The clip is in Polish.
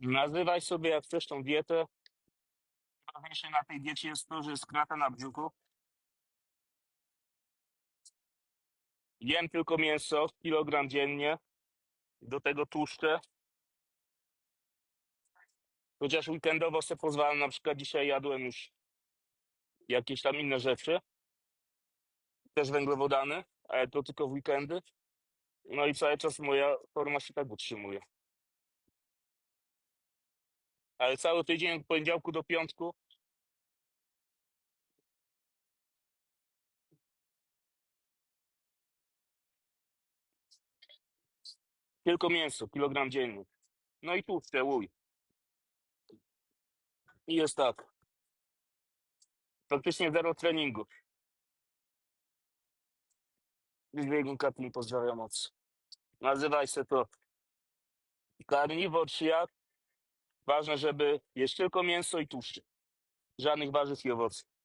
Nazywaj sobie jak chcesz tą dietę. Najważniejsze na tej diecie jest to, że jest krata na brzuchu. Jem tylko mięso, kilogram dziennie. Do tego tłuszcze. Chociaż weekendowo sobie pozwalam, na przykład dzisiaj jadłem już jakieś tam inne rzeczy. Też węglowodany, ale to tylko w weekendy. No i cały czas moja forma się tak utrzymuje. Ale cały tydzień od poniedziałku do piątku tylko mięso, kilogram dziennie. No i tłuszcze, łuj. I jest tak. Praktycznie zero treningu. Biegun Katlin pozdrawiam moc. Nazywaj się to karniwor czy. Ważne, żeby jeść tylko mięso i tłuszcze. Żadnych warzyw i owoców.